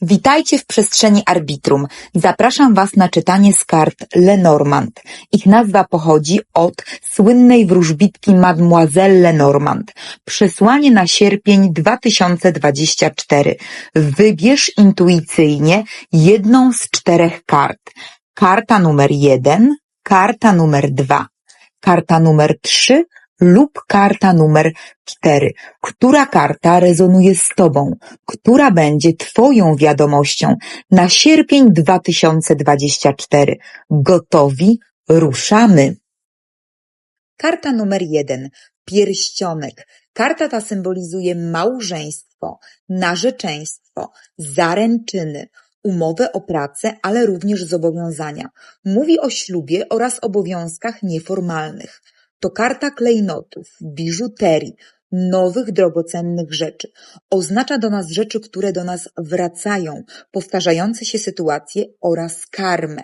Witajcie w przestrzeni Arbitrum. Zapraszam Was na czytanie z kart Lenormand. Ich nazwa pochodzi od słynnej wróżbitki Mademoiselle Lenormand. Przesłanie na sierpień 2024. Wybierz intuicyjnie jedną z czterech kart. Karta numer jeden, karta numer dwa, karta numer trzy lub karta numer cztery. Która karta rezonuje z Tobą? Która będzie Twoją wiadomością na sierpień 2024? Gotowi? Ruszamy! Karta numer jeden. Pierścionek. Karta ta symbolizuje małżeństwo, narzeczeństwo, zaręczyny, umowę o pracę, ale również zobowiązania. Mówi o ślubie oraz obowiązkach nieformalnych. To karta klejnotów, biżuterii, nowych drogocennych rzeczy. Oznacza do nas rzeczy, które do nas wracają, powtarzające się sytuacje oraz karmę.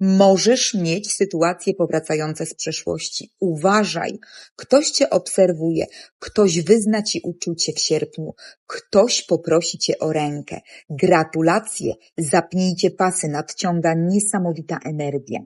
Możesz mieć sytuacje powracające z przeszłości. Uważaj, ktoś cię obserwuje, ktoś wyzna ci uczucie w sierpniu, ktoś poprosi cię o rękę. Gratulacje, zapnijcie pasy, nadciąga niesamowita energia.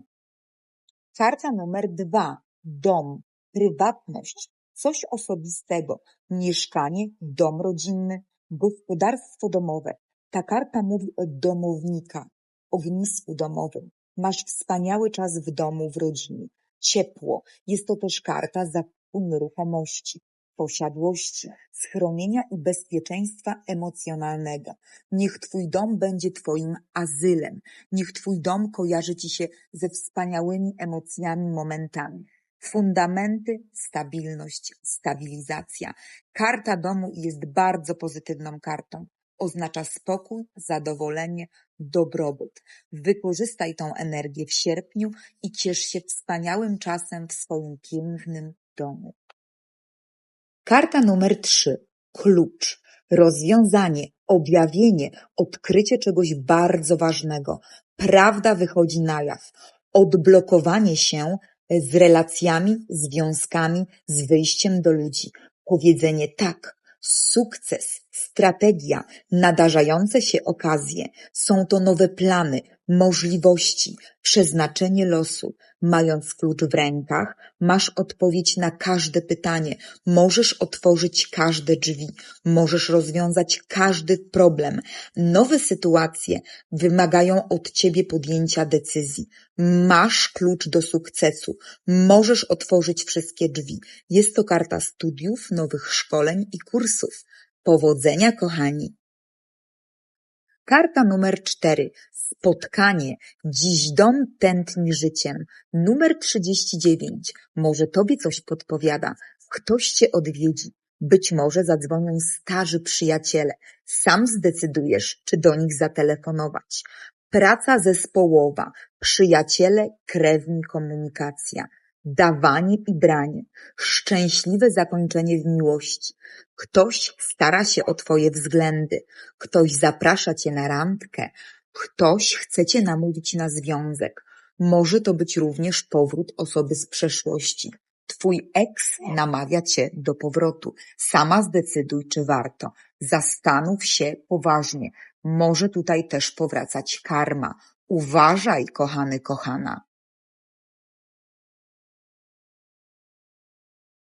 Karta numer dwa. Dom, prywatność, coś osobistego, mieszkanie, dom rodzinny, gospodarstwo domowe. Ta karta mówi o domownika, ognisku domowym. Masz wspaniały czas w domu, w rodzinie. Ciepło. Jest to też karta zakupu nieruchomości, posiadłości, schronienia i bezpieczeństwa emocjonalnego. Niech Twój dom będzie Twoim azylem. Niech Twój dom kojarzy Ci się ze wspaniałymi emocjami, momentami. Fundamenty, stabilność, stabilizacja. Karta domu jest bardzo pozytywną kartą. Oznacza spokój, zadowolenie, dobrobyt. Wykorzystaj tą energię w sierpniu i ciesz się wspaniałym czasem w swoim pięknym domu. Karta numer trzy. Klucz. Rozwiązanie, objawienie, odkrycie czegoś bardzo ważnego. Prawda wychodzi na jaw. Odblokowanie się z relacjami, związkami, z wyjściem do ludzi. Powiedzenie tak, sukces, strategia, nadarzające się okazje. Są to nowe plany, możliwości, przeznaczenie losu. Mając klucz w rękach, masz odpowiedź na każde pytanie. Możesz otworzyć każde drzwi. Możesz rozwiązać każdy problem. Nowe sytuacje wymagają od ciebie podjęcia decyzji. Masz klucz do sukcesu. Możesz otworzyć wszystkie drzwi. Jest to karta studiów, nowych szkoleń i kursów. Powodzenia, kochani! Karta numer cztery. Spotkanie. Dziś dom tętni życiem. Numer trzydzieści dziewięć. Może tobie coś podpowiada. Ktoś cię odwiedzi. Być może zadzwonią starzy przyjaciele. Sam zdecydujesz, czy do nich zatelefonować. Praca zespołowa. Przyjaciele, krewni, komunikacja. Dawanie i branie. Szczęśliwe zakończenie w miłości. Ktoś stara się o twoje względy. Ktoś zaprasza cię na randkę. Ktoś chce cię namówić na związek. Może to być również powrót osoby z przeszłości. Twój eks namawia cię do powrotu. Sama zdecyduj, czy warto. Zastanów się poważnie. Może tutaj też powracać karma. Uważaj, kochany, kochana.